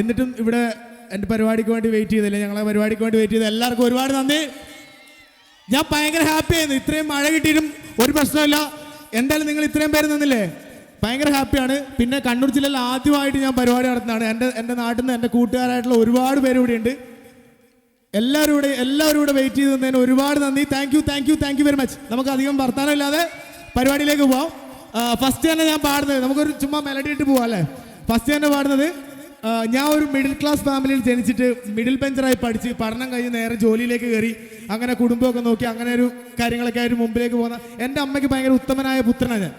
എന്നിട്ടും ഇവിടെ എന്റെ പരിപാടിക്ക് വേണ്ടി വെയിറ്റ് ചെയ്തില്ല. ഞങ്ങളെ പരിപാടിക്ക് വേണ്ടി വെയിറ്റ് ചെയ്ത എല്ലാവർക്കും ഒരുപാട് നന്ദി. ഞാൻ ഭയങ്കര ഹാപ്പി ആയിരുന്നു. ഇത്രയും മഴ കിട്ടിയിട്ടും ഒരു പ്രശ്നമില്ല എന്തായാലും നിങ്ങൾ ഇത്രയും പേര് നിന്നില്ലേ? ഭയങ്കര ഹാപ്പിയാണ് പിന്നെ കണ്ണൂർ ജില്ലയിൽ ആദ്യമായിട്ട് ഞാൻ പരിപാടി നടത്തുന്നതാണ്. എന്റെ എന്റെ നാട്ടിൽ നിന്ന് എന്റെ കൂട്ടുകാരായിട്ടുള്ള ഒരുപാട് പേര് ഇവിടെ ഉണ്ട്. എല്ലാവരും ഇവിടെ എല്ലാവരും ഇവിടെ വെയിറ്റ് ചെയ്ത് നിന്നതിന് ഒരുപാട് നന്ദി. Thank you thank you thank you very much നമുക്ക് അധികം വർത്താനം ഇല്ലാതെ പരിപാടിയിലേക്ക് പോവാം. ഫസ്റ്റ് തന്നെ ഞാൻ പാടുന്നത്. നമുക്കൊരു ചുമ്മാ മെലഡി ഇട്ട് പോവാം അല്ലേ? ഫസ്റ്റ് തന്നെ പാടുന്നത് ഞാൻ ഒരു മിഡിൽ ക്ലാസ് ഫാമിലിയിൽ ജനിച്ചിട്ട് മിഡിൽ ബെഞ്ചറായി പഠിച്ച് പഠനം കഴിഞ്ഞ് നേരെ ജോലിയിലേക്ക് കയറി അങ്ങനെ കുടുംബമൊക്കെ നോക്കി അങ്ങനെ ഒരു കാര്യങ്ങളൊക്കെ ആയിട്ട് മുമ്പിലേക്ക് പോകുന്ന എന്റെ അമ്മയ്ക്ക് ഭയങ്കര ഉത്തമനായ പുത്രനാണ് ഞാൻ.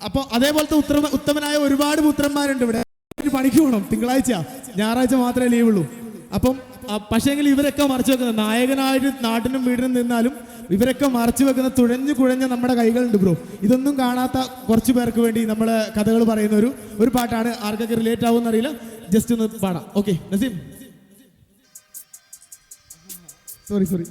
അപ്പോൾ അതേപോലത്തെ ഉത്തമ ഉത്തമനായ ഒരുപാട് പുത്രന്മാരുണ്ട് ഇവിടെ. പണിക്ക് പോകണം തിങ്കളാഴ്ച ഞായറാഴ്ച മാത്രമേ ലീവുള്ളൂ അപ്പം പക്ഷേങ്കിൽ ഇവരൊക്കെ മറച്ചു വെക്കുന്നത് നായകനായിട്ട് നാട്ടിനും വീടിനും നിന്നാലും ഇവരൊക്കെ മറച്ചു വെക്കുന്ന തുഴഞ്ഞു കുഴഞ്ഞ നമ്മുടെ കൈകളുണ്ട് ബ്രോ ഇതൊന്നും കാണാത്ത കുറച്ച് പേർക്ക് വേണ്ടി നമ്മൾ കഥകൾ പറയുന്ന ഒരു ഒരു പാട്ടാണ് ആർക്കൊക്കെ റിലേറ്റ് ആവുമെന്ന് അറിയില്ല. ജസ്റ്റ് ഒന്ന് പാടാം ഓക്കെ നസീം സോറി സോറി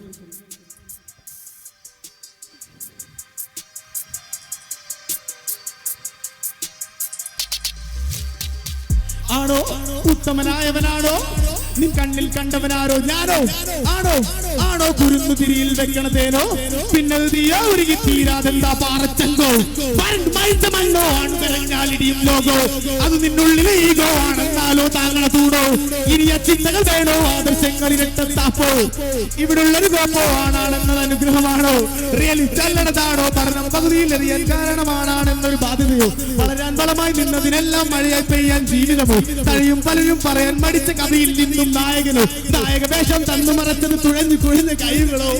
ആണോ? ഉത്തമനായവനാണോ? നിൻ കണ്ണിൽ കണ്ടവനാരോ ഞാനോ? ആണോ? ആണോ കുരുന്നു തിരിയിൽ വെക്കണതേനോ? പിന്നെ തീയോ? ഒരുങ്ങി തീരാതെന്താ പാറച്ചങ്കോ? മണ്ണോ? ലോകോ? അത് നിന്നുള്ളിലെ ഈഗോ ആണെന്നാലോ താങ്കളെ തൂടോ ഇനിയ ചിന്തകൾ വേണോ? ആദർശങ്ങളിരട്ടാപ്പോ ഇവിടുള്ളൊരു കോപ്പോ ആണാണെന്നത് അനുഗ്രഹമാണോ? റിയലി ചല്ലണതാണോ? പഠനം പകുതിയിൽ എറിയാൻ കാരണമാണെന്നൊരു ബാധ്യതയോ? വളരാൻ ബലമായി നിന്നതിനെല്ലാം മഴയായി പെയ്യാൻ ജീവിതമോ? കഴിയും പലരും പറയാൻ മടിച്ച കഥയിൽ നിന്നും നായകനോ നായക വേഷം തന്നു മറച്ചത് തുഴഞ്ഞു കുഴിഞ്ഞ കൈകളോ.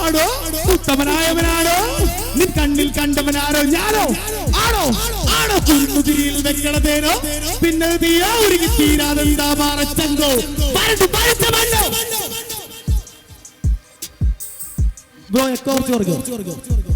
ആണോ ഉത്തമനായവനാണോ? നിൻ കണ്ണിൽ കണ്ടവനാരോ? ഞാനോ? ആണോ? ആണോ? കുരുമുതിരിയിൽ വെക്കണതേനോ പിന്നെ തീരാ ഒരുങ്ങി തീരാതെന്താ മാറച്ചങ്കോ ഗോ മണ്ണോ? എക്കോ കുറച്ച് കുറയ്ക്കോ. പുത്ര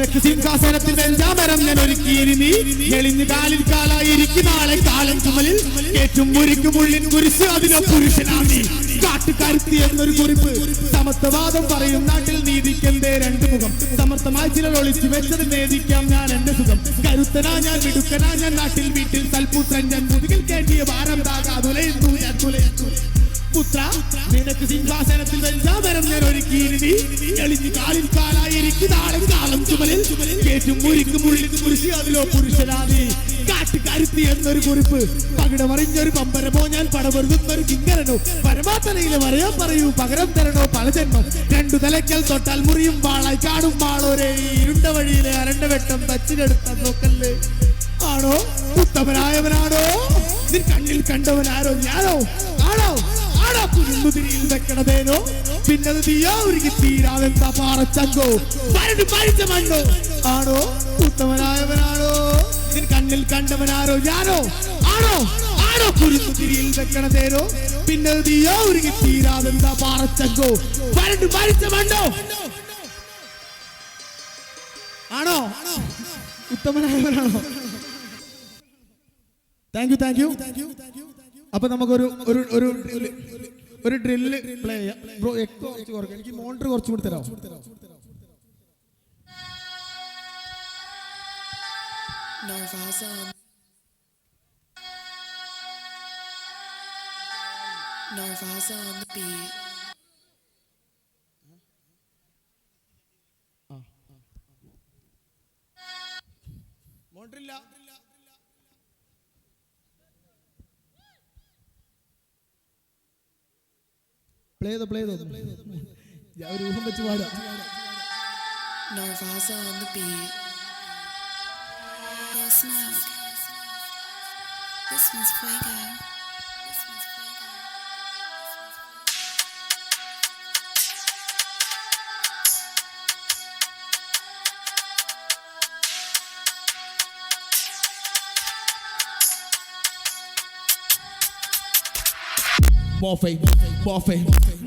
നിനക്ക് സിംഹാസനത്തിൽ അഞ്ചാമരം ഞാൻ ഒരുക്കിയിരി നീ എളിഞ്ഞു കാലിൽ കാലായിരിക്കും നാളെ കാലം ചുമലിൽ. ഏറ്റവും മുരിക്കും ഉള്ളിൻ കുരിശ് അതിനോ പുരുഷനാണ് നീ. കാട്ടുകരുത്തി എന്നൊരു കുറിപ്പ്. സമത്വവാദം പറയും നാട്ടിൽ നീതിക്കെന്തേ രണ്ട് മുഖം. സമർത്ഥമായി ചിലർ ഒളിച്ചു വെച്ചത് നേദിക്കാം ഞാൻ എന്റെ സുഖം. കരുത്തനാ ഞാൻ മിടുക്കനാ ഞാൻ. നാട്ടിൽ വീട്ടിൽ സൽപുത്രൻ ഞാൻ മുതുകിൽ കേട്ടിയ ഭാരം താകാതുലയുന്നു ഞാൻ തുലയുന്നു പുത്ര നിനക്ക് സിംഹാസനത്തിൽ വെഞ്ചാമരം ഞാൻ ഒരുക്കിയിരുന്നി എളിഞ്ഞു കാലിൽ കാലായിരിക്കും നാളെ കാലം ചുമലിൽ കേറ്റും മുരിക്കും മുള്ളിക്കും കുരിശി അതിലോ പുരുഷനാദി കാട്ടുകരുത്തി എന്നൊരു കുറിപ്പ് പകിടമറിഞ്ഞൊരു പമ്പരമോ ഞാൻ പടവെറുതുന്നൊരു കിങ്കരനോ. പരമാത്തലയിലെ വരയാൻ പറയൂ പകരം തരണോ പലജന്മം രണ്ടു തലയ്ക്കൽ തൊട്ടാൽ മുറിയും വാളായി കാണും വാളോരേ. ഇരുണ്ട വഴിയിലെ അരണ്ട വെട്ടം തച്ചിലെടുത്ത നോക്കല്ലേ. ആണോ? ഉത്തമനായവനാണോ? നിൻ കണ്ണിൽ കണ്ടവനാരോ? ഞാനോ? ആണോ? ആണോ കുരുമുതിരിയിൽ വെക്കണതേനോ? പിന്നത് തീയോ ഒരുങ്ങി തീരാതെന്താ പാറച്ചങ്കോ പരണ്ട് പഴിച്ച മണ്ണോ? ആണോ? ഉത്തമനായവനാണോ? നിൻ കണ്ണിൽ കണ്ടവനാരോ? ഞാനോ? ആണോ? ആണോ കുരുന്നുതിരിയിൽ വെക്കണതേനോ? പിന്നത് തീയോ ഒരുങ്ങി തീരാതെന്താ പാറച്ചങ്കോ പരണ്ട് പഴിച്ച മണ്ണോ? ആണോ? ഉത്തമനായവനാണോ? താങ്ക് യു താങ്ക് യു അപ്പൊ നമുക്കൊരു ഒരു ഒരു ഒരു ഡ്രില്ല് പ്ലേ ചെയ്യാം ബ്രോ എക്കോ കുറച്ച് കുറയ്ക്കാം. എനിക്ക് മോണിറ്റർ കുറച്ചും കൂടി തരാം മോണ്ടറില്ല on Narvaza on the beat. Monitor ഇല്ല. പ്ലേ ചെയ്തോ പ്ലേ ചെയ്തോ ഞാൻ ഒരു ഊഹം വെച്ച് പാടാം Narvaza on the beat. This one's Fuego. This one's Fuego. മോഫൈ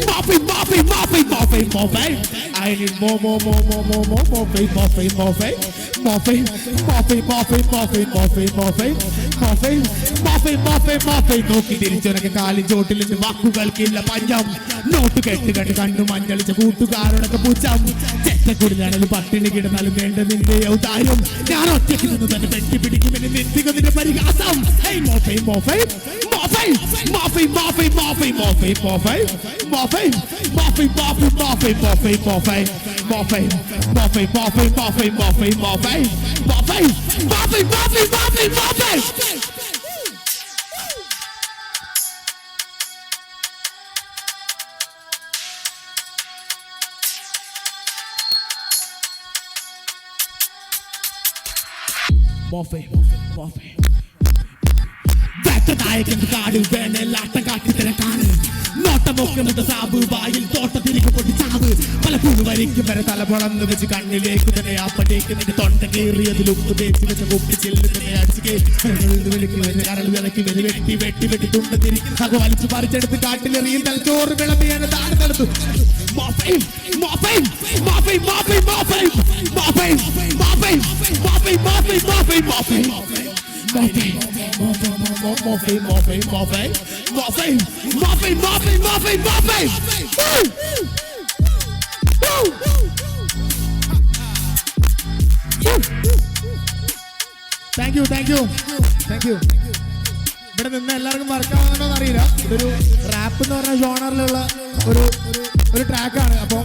Morphe, Morphe, Morphe, Morphe, Morphe. I need more, more, more, more, more, more, Morphe, Morphe, Morphe. Morphe, Morphe, Morphe, Morphe, Morphe, Morphe. Morphe, Morphe, Morphe, Morphe. നോക്കി തിരിച്ചുനക്ക് കാലി ചോട്ടിൽ നിന്ന് വാക്കുകൾക്കില്ല പഞ്ഞം not കെട്ട് കെട്ട് കണ്ടു മഞ്ഞളിച്ച കൂട്ടുകാരോടൊക്കെ പൂച്ചം ചെറ്റക്കുടിലാണെങ്കിലും പട്ടിണി കിടന്നാലും വേണ്ട നിന്റെ ഔദാര്യം ഞാൻ ഒറ്റയ്ക്ക് നിന്ന് തന്നെ തെറ്റിപ്പിടിക്കുമെന്ന് നിർത്തിക്കുന്നതിന്റെ പരിഹാസം മോഫൈ മോഫൈ മോഫൈ മോഫൈ മോഫൈ Morphe, Morphe, Morphe, Morphe, Morphe, Morphe, Morphe, Morphe, Morphe, Morphe, Morphe, Morphe, Morphe, Morphe, Morphe, Morphe, Morphe, Morphe, Morphe, Morphe. Morphe, Morphe, Morphe. വേട്ടനായകൻ കാട് വേണലാട്ടം കാട്ടി തിരക്കാണ് നോട്ടമൊക്കെ സാബ് വായിൽ തോട്ട പൊട്ടി ചാവ് പലപ്പോഴും വരിക്കും വരെ തല പൊളന്ന് വെച്ച് കണ്ണിലേക്ക് തന്നെ ആപ്പട്ടേക്ക് നിന്റെ തൊണ്ട കയറിയതിൽ ഉപ്പ് തേച്ച് വെച്ച കുപ്പി ചെല്ലു തന്നെ അടിച്ച് വെട്ടി വെട്ടി വെട്ടി തുണ്ട തിരി അത് വലിച്ചു പറിച്ചെടുത്ത് കാട്ടിലെറിയും തലച്ചോറ് വിളമ്പിയാണ് താഴെ തലത്തു morphine morphine morphine morphine morphine morphine morphine morphine morphine morphine, morphine, morphine, morphine, morphine, morphine, morphine. Woo! Woo! Thank you thank you thank you ഇവിടെ നിന്ന് എല്ലാവർക്കും വർക്കാവുന്നുണ്ടോ അറിയില്ല ഇതൊരു റാപ്പ് എന്ന് പറഞ്ഞ ജോണറിലുള്ള ഒരു ഒരു ട്രാക്കാണ് അപ്പോൾ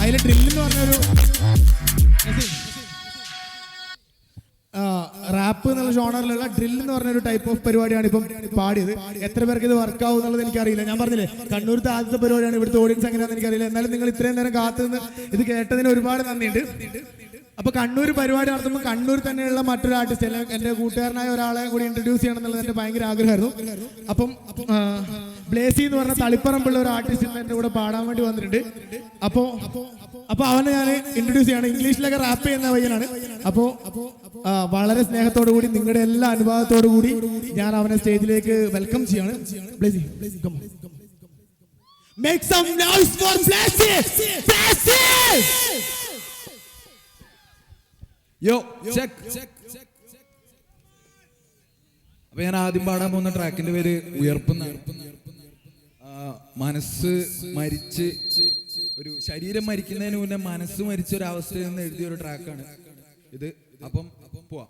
അതിൽ ഡ്രില്ലെന്ന് പറഞ്ഞൊരു റാപ്പ് എന്നുള്ള ജോണറിലുള്ള ഡ്രിൽ എന്ന് പറഞ്ഞ ഒരു ടൈപ്പ് ഓഫ് പരിപാടിയാണ് ഇപ്പം പാടിയത്. എത്ര പേർക്ക് ഇത് വർക്കാവും എന്നുള്ളത് എനിക്കറിയില്ല. ഞാൻ പറഞ്ഞില്ലേ കണ്ണൂരത്തെ ആദ്യത്തെ പരിപാടിയാണ് ഇവിടുത്തെ ഓഡിയൻസ് എങ്ങനെയാണെന്ന് എനിക്കറിയില്ല. എന്നാലും നിങ്ങൾ ഇത്രയും നേരം കാത്തുനിന്ന് ഇത് കേട്ടതിന് ഒരുപാട് നന്ദിയുണ്ട്. അപ്പൊ കണ്ണൂർ പരിപാടി നടത്തുമ്പോൾ കണ്ണൂർ തന്നെയുള്ള മറ്റൊരു ആർട്ടിസ്റ്റ് അല്ലെങ്കിൽ എന്റെ കൂട്ടുകാരനായ ഒരാളെ കൂടി ഇൻട്രൊഡ്യൂസ് ചെയ്യണം എന്നുള്ളത് എന്റെ ഭയങ്കര ആഗ്രഹമായിരുന്നു അപ്പം ബ്ലേസി എന്ന് പറഞ്ഞ തളിപ്പറമ്പുള്ള ഒരു ആർട്ടിസ്റ്റ് എന്റെ കൂടെ പാടാൻ വേണ്ടി വന്നിട്ടുണ്ട് അപ്പോ അപ്പൊ അവനെ ഞാൻ ഇൻട്രൊഡ്യൂസ് ചെയ്യണം ഇംഗ്ലീഷിലൊക്കെ റാപ്പ് ചെയ്യുന്ന പയ്യനാണ് അപ്പോ വളരെ സ്നേഹത്തോടു കൂടി നിങ്ങളുടെ എല്ലാ അനുഭവത്തോടു കൂടി ഞാൻ അവനെ സ്റ്റേജിലേക്ക് വെൽക്കം ചെയ്യാണ് Blessy. Make some noise for Blessy! Blessy! Yo check അപ്പൊ ഞാൻ ആദ്യം പാടാൻ പോകുന്ന ട്രാക്കിന്റെ പേര് ഉയർപ്പുന്ന മനസ്സ് മരിച്ച് ഒരു ശരീരം മരിക്കുന്നതിന് മുന്നേ മനസ്സ് മരിച്ച ഒരു അവസ്ഥയിൽ നിന്ന് എഴുതിയ ഒരു ട്രാക്കാണ്. ഇത് അപ്പം പോവാ.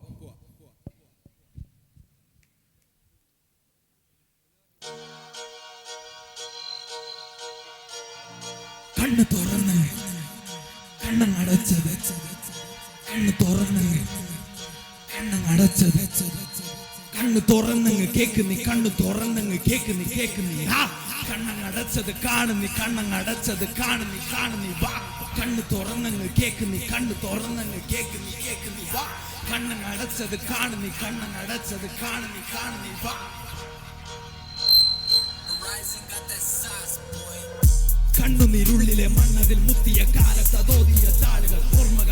കണ്ണ് തുറന്ന് കണ്ണടച്ചത് കണ്ണ് തുറന്ന് അടച്ചത്. കണ്ണ് തുറന്നങ്ങ് കേക്കുന്നി കണ്ണ് തുറന്നങ്ങ് കേക്കുന്നി കേക്കുന്നി ആ അടച്ചത് കാണുന്നി കണ്ണങ്ങ് അടച്ചത് കാണുന്നി കാണുന്നി. വാ കണ്ണ് തുറന്നങ്ങ് കേക്കുന്നി കണ്ണ് തുറന്നങ്ങ് കേക്കുന്നി കേക്കുന്നി വാ കണ്ണങ്ങ് അടച്ചത് കാണുന്നി കണ്ണങ്ങ് അടച്ചത് കാണുന്നി കാണുന്നി. വാ. കണ്ണുനീരുള്ളിലെ മണ്ണതിൽ മുത്തിയ കാലത്തോതിയ താളുകൾ ഓർമ്മകൾ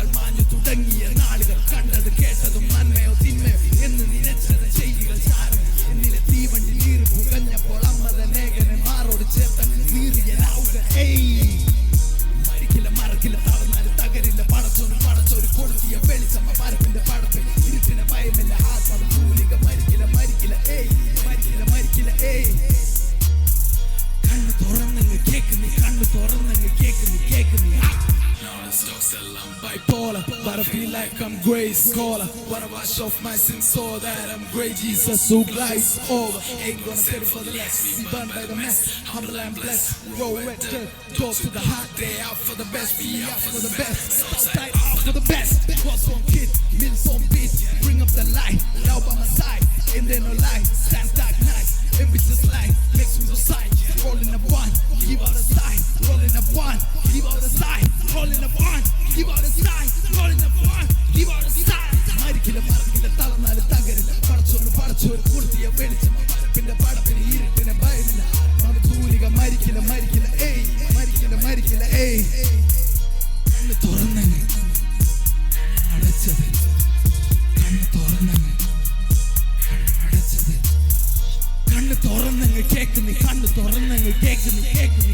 I'm grace caller. Wanna wash off my sins so that I'm great. Jesus, so glides over. Ain't gonna settle for the less. Be burned by the mess. Humble and blessed. Roll red dirt. Go to the hot day out for the best. Be out for the best. Style out for the best. What's on kid? Mills on beat. Bring up the light. Now by my side. Ain't then no light. Stand dark night. And just lie. Makes me so side. Rolling up one. Give out a sign. Rolling up one. Give out a sign. Rolling up one. Give out a sign. Rolling up one. Give out a sign. മരിക്കില്ല മറക്കില്ല തളർന്നാൽ തകരില്ല പടച്ചോറ് പടച്ചോറ് പൂർത്തിയ വെളിച്ചം പിന്നെ പടപ്പിന് ഇരുട്ടിന് ഭയമില്ല മത തൂലിക മരിക്കില്ല മരിക്കില്ല ഏയ് മരിക്കില്ല മരിക്കില്ല ഏയ് കണ്ണ് തുറന്നങ്ങ് കേക്കുന്നു കേക്കുന്നു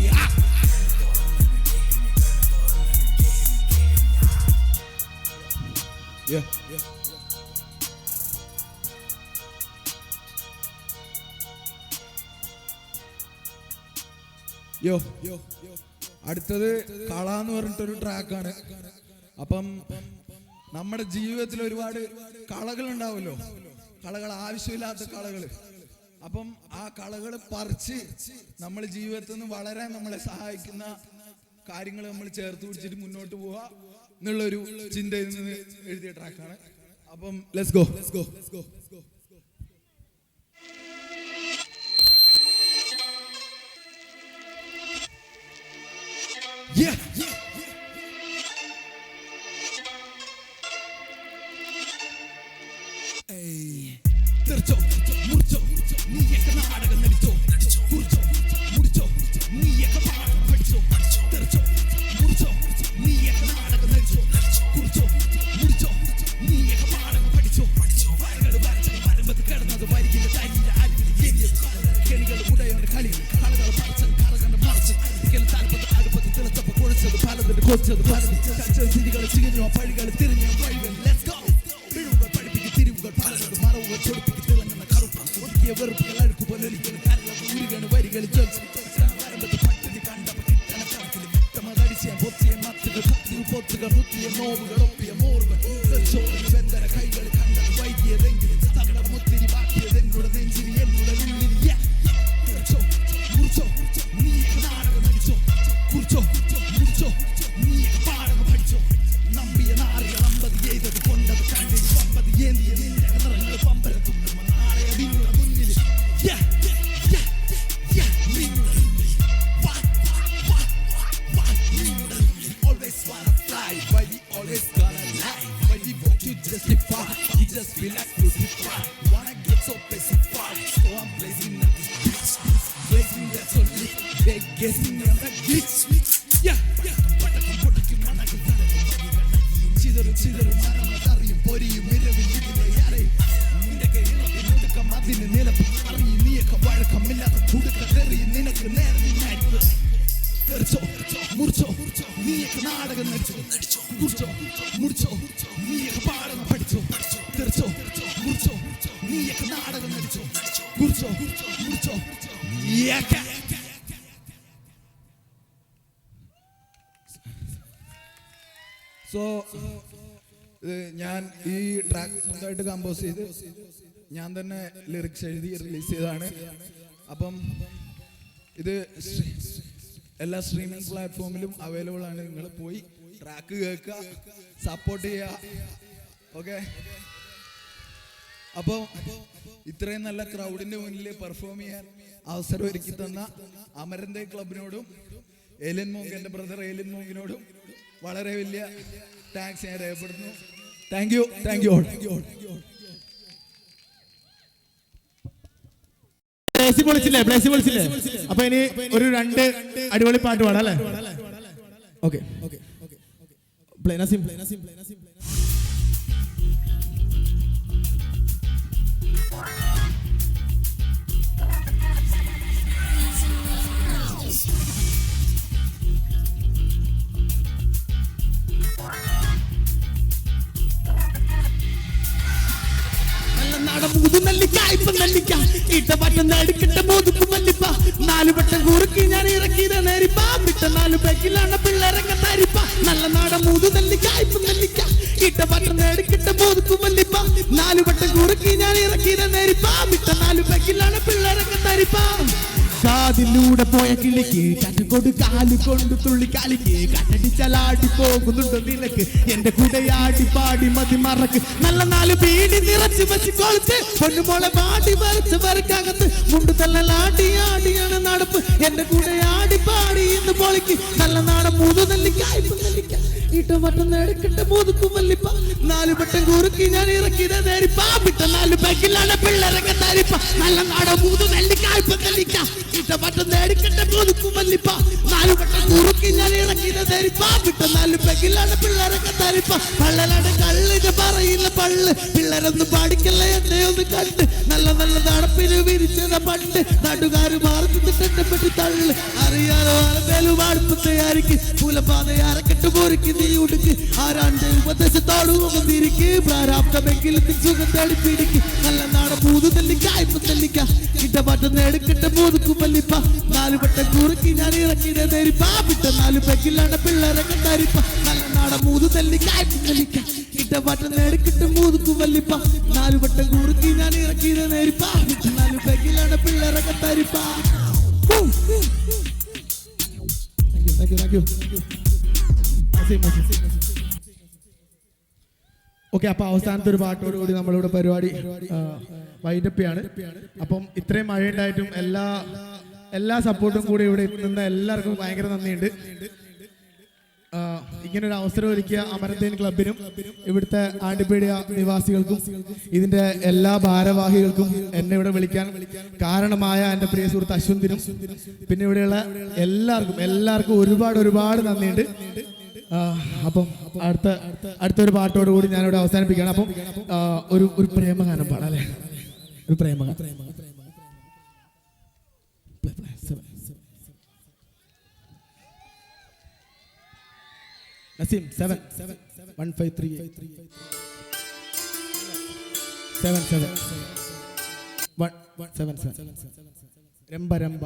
yeah. അടുത്തത് കള എന്ന് പറഞ്ഞിട്ടൊരു ട്രാക്കാണ് അപ്പം നമ്മുടെ ജീവിതത്തിൽ ഒരുപാട് കളകൾ ഉണ്ടാവുമല്ലോ കളകൾ ആവശ്യമില്ലാത്ത കളകൾ. അപ്പം ആ കളകൾ പറിച്ച് നമ്മൾ ജീവിതത്തിൽ നിന്ന് വളരാൻ നമ്മളെ സഹായിക്കുന്ന കാര്യങ്ങൾ നമ്മൾ ചേർത്ത് പിടിച്ചിട്ട് മുന്നോട്ട് പോവുക എന്നുള്ളൊരു ചിന്തയിൽ നിന്ന് എഴുതിയ ട്രാക്കാണ്. അപ്പം let's go let's go let's go Yeah, yeah, തെറിച്ചോ മുറിച്ചോ Fortsäga mot genom galopp Espérate, bouge-toi. So ഞാൻ ഈ ട്രാക്ക് സ്വന്തമായിട്ട് കമ്പോസ് ചെയ്ത് ഞാൻ തന്നെ ലിറിക്സ് എഴുതി റിലീസ് ചെയ്തതാണ്. അപ്പം ഇത് എല്ലാ സ്ട്രീമിംഗ് പ്ലാറ്റ്ഫോമിലും അവൈലബിൾ ആണ്. നിങ്ങൾ പോയി ട്രാക്ക് കേൾക്കുക സപ്പോർട്ട് ചെയ്യുക. ഓക്കെ അപ്പോൾ ഇത്രയും നല്ല ക്രൗഡിന്റെ മുന്നിൽ പെർഫോം ചെയ്യാൻ അവസരം ഒരുക്കി തന്ന അമരന്തേ ക്ലബിനോടും ഏലിൻ മോങ്ക് എന്റെ ബ്രദർ ഏലിൻ മോങ്കിനോടും വളരെ വലിയ താങ്ക്സ് ഞാൻ രേഖപ്പെടുത്തുന്നു. Thank you thank you thank Blessy പൊളിച്ചില്ലേ Blessy പൊളിച്ചില്ലേ? അപ്പൊ ഇനി ഒരു രണ്ട് അടിപൊളി പാട്ട് പാടാം അല്ലേ? Okay okay Naseem play Naseem play Naseem നല്ല നാടൻ മുതുനെല്ലിക്ക ഇപ്പം നെല്ലിക്ക ഇട്ടപറ്റം നേടിക്കിട്ട മോതുക്കും വല്ലിപ്പ നാല് വട്ടം കുറുക്കി ഞാൻ ഇറക്കിയത് നേരിപ്പ. വിട്ട നാല് ബാക്കിലാണ് പിള്ളേരൊക്കെ തരിപ്പ നല്ല നാടൻ മൂത് നെല്ലിക്കായ് നെല്ലിക്ക ഇട്ടപറ്റം നേടിക്കിട്ട മോതുക്കും വല്ലിപ്പ നാല് വട്ടം കുറുക്കി ഞാൻ ഇറക്കിയത് നേരിപ്പ വിട്ട നാല് ബാക്കിലാണ് പിള്ളേരൊക്കെ തരിപ്പ. കാതിലൂടെ പോയ കിളിക്ക് കറ്റക്കൊട് കാൽ കൊണ്ട് തുള്ളി കാലിക്ക്. കട്ടടിച്ചാലാടി പോകുന്നുണ്ട് നിനക്ക്. എന്റെ കൂടെ ആടി പാടി മതി മറക്ക്. നല്ല നാല് പീടി നിറച്ച് വെച്ച് കൊളിച്ച് പൊന്നുമോളെ പാടി വരച്ച് വരക്കകത്ത്. മുണ്ട് തല്ലലാടി ആടിയാണ് നടപ്പ്. എന്റെ കൂടെ ആടി പാടി ഇന്ന് പൊളിക്ക്. നല്ല നാടൻ മൂന്ന് നെല്ലിക്കായ്പ നെല്ലിക്ക ഇട്ട വട്ടം നേടിക്കിട്ട മൂതുക്കും വല്ലിപ്പ. നാല് വട്ടം കുറുക്കി ഞാൻ ഇറക്കിയത് നേരിപ്പ വിട്ട നാല് ബാക്കിലാണ് പിള്ളേരൊക്കെ തരിപ്പ. നല്ല നാടോ മൂന്ന് നെല്ലിക്കായ്പ നെല്ലിക്ക ഇട്ട വട്ടം നേടിക്കിട്ട മൂതുക്കും വല്ലിപ്പ. നാല് വട്ടം കുറുക്കി ഞാൻ ഇറക്കിയത് നേരിപ്പ വിട്ട നാല് ബാക്കിലാണ് പിള്ളേരൊക്കെ തരിപ്പ. പള്ളലാണ് കള്ളിന് പറയില്ല പള്ള്. പിള്ളേരൊന്നും പാടിക്കല്ല എന്നെ ഒന്ന് കണ്ട്. നല്ല നല്ല നടപ്പിന് വിരിച്ചത പണ്ട്. നാട്ടുകാര് മാർത്തിട്ട് പറ്റി തള്ളു. അറിയാലോ അലമേലും അടുപ്പത്തെ ആയിരിക്കും പൂലപ്പാത അരക്കെട്ട് നീ ഉടുക്ക് ആരാണ്ട് ഉപദേശത്തോട് മുഖം തിരിക്ക് പ്രാരാബ്ദമെങ്കിലും നിൻ സുഖം തേടി പിടിക്ക്. നല്ല നാടൻ പൂത് തെല്ലിക്ക ഇപ്പൊ തെല്ലിക്ക. ഇട്ടപാട്ടം നേടുക്കിട്ട മൂതുക്കു മല്ലിപ്പ നാല് വട്ടം കുറുക്കി ഞാൻ ഇറക്കിടെ തരിപ്പ വിട്ട നാല് പെക്കിലാണ് പിള്ളേരെ കണ്ടരിപ്പ. നല്ല നാടൻ മൂതു തെല്ലിക്ക ഇപ്പൊ തെല്ലിക്ക. ഇട്ടപാട്ടം നേടുക്കിട്ട മൂതുക്കു മല്ലിപ്പ നാല് വട്ടം കുറുക്കി ഞാൻ ഇറക്കിടെ നേരിപ്പ. വിട്ട നാല് പെക്കിലാണ് പിള്ളേരെ കണ്ടാരിപ്പ. thank you, thank you okay അപ്പൊ അവസാനത്തെ ഒരു പാട്ടോടുകൂടി നമ്മളിവിടെ പരിപാടി വൈൻഡപ്പിയാണ് അപ്പം ഇത്രയും മഴ ഉണ്ടായിട്ടും എല്ലാ എല്ലാ സപ്പോർട്ടും കൂടി ഇവിടെ നിന്ന എല്ലാവർക്കും ഭയങ്കര നന്ദിയുണ്ട്. ഇങ്ങനെ ഒരു അവസരം ഒരുക്കിയ അമരന്തേൻ ക്ലബിനും ഇവിടുത്തെ ആണ്ടിപ്പേടിയ നിവാസികൾക്കും ഇതിന്റെ എല്ലാ ഭാരവാഹികൾക്കും എന്നെ ഇവിടെ വിളിക്കാൻ കാരണമായ എന്റെ പ്രിയ സുഹൃത്ത് അശ്വന്തിനും പിന്നെ ഇവിടെയുള്ള എല്ലാവർക്കും എല്ലാവർക്കും ഒരുപാട് ഒരുപാട് നന്ദിയുണ്ട്. അപ്പം അടുത്ത അടുത്തൊരു പാട്ടോട് കൂടി ഞാനിവിടെ അവസാനിപ്പിക്കുകയാണ്. അപ്പം ഒരു ഒരു പ്രേമഗാനം പാടാം അല്ലേ? ഒരു പ്രേമഗാനം. Naseem seven one five three seven seven. One seven seven. Rambha രംബ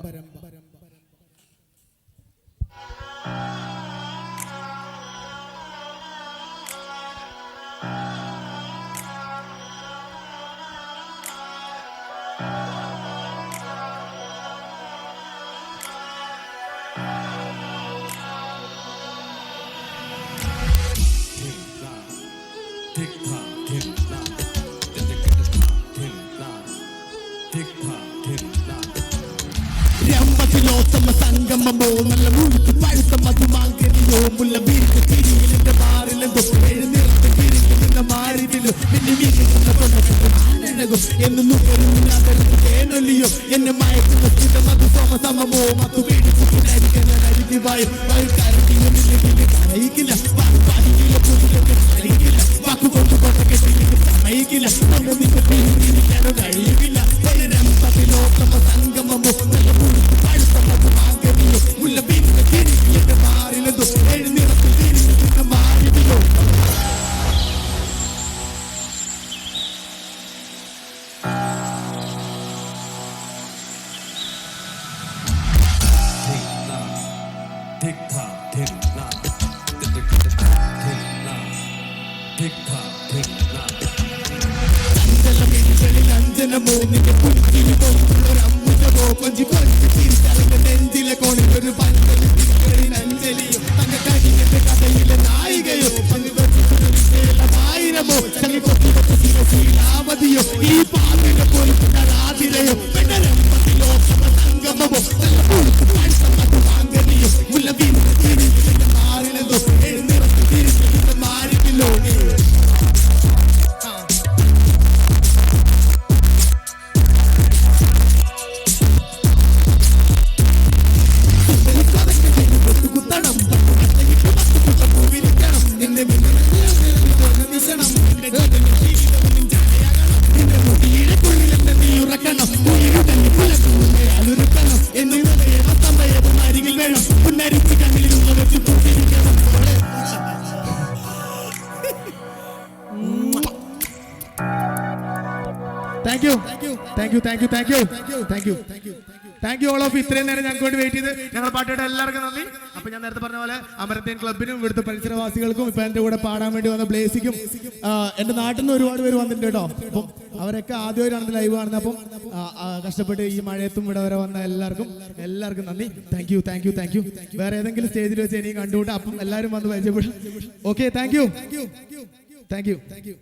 രമ്പത്തിലോത്തമ സംഗമമോ നല്ല മുഴുക്ക് പഴുത്ത മധുമാങ്കരിയോ മുല്ല വീർക്ക് തിരിയിലിന്റെ മാറിലെന്തോ എഴുന്നിറത്ത് തിരിഞ്ഞു മാറിയില്ലോ പിന്നെ വീഴുന്ന കൊണ്ടു എന്ന് നുകരുന്നു തേനൊലിയോ എന്നെ മയക്കുന്ന സ്ഥിത മധു സമ സമമോ മധു പേടിച്ചു പുനരിക്കുന്ന നരിക്ക് വായു വായു കരക്കില്ല കരയിക്കില്ല പാടിയില്ല പുതിയൊക്കെ കരയിക്കില്ല വാക്കു കൊണ്ട് കൊണ്ട കെട്ടിയിട്ട് സമയിക്കില്ല നിന്റെ പിരിക്കാനോ കഴിയില്ല സംഗമമോ നല്ല മുഴുത്ത് പഴുത്ത മധുമാങ്കരിയോ മുല്ല വീഴുന്ന തിരിയിലിന്റെ thank you thank you thank you thank you thank you thank you all of ഇത്രയും നേരം ഞങ്ങൾക്ക് വേണ്ടി വെയിറ്റ് ചെയ്ത് ഞങ്ങൾ പാട്ടിയുടെ എല്ലാവർക്കും നന്ദി. അപ്പൊ ഞാൻ നേരത്തെ പറഞ്ഞ പോലെ അമരത്തേൻ ക്ലബിനും ഇവിടുത്തെ പരിസരവാസികൾക്കും ഇപ്പൊ എന്റെ കൂടെ പാടാൻ വേണ്ടി വന്ന ബ്ലേസിക്കും എന്റെ നാട്ടിൽ നിന്ന് ഒരുപാട് പേര് വന്നിട്ടുണ്ട് കേട്ടോ. അപ്പം അവരൊക്കെ ആദ്യമായിട്ടാണ് ലൈവ് കാണുന്നത്. അപ്പം കഷ്ടപ്പെട്ട് ഈ മഴയത്തും ഇവിടെ വരെ വന്ന എല്ലാവർക്കും എല്ലാവർക്കും നന്ദി. Thank you thank you thank you വേറെ ഏതെങ്കിലും സ്റ്റേജിൽ വെച്ച് ഇനിയും കണ്ടുകൂട്ടാ അപ്പം എല്ലാവരും വന്ന് പരിചയപ്പെടും okay thank you thank you thank you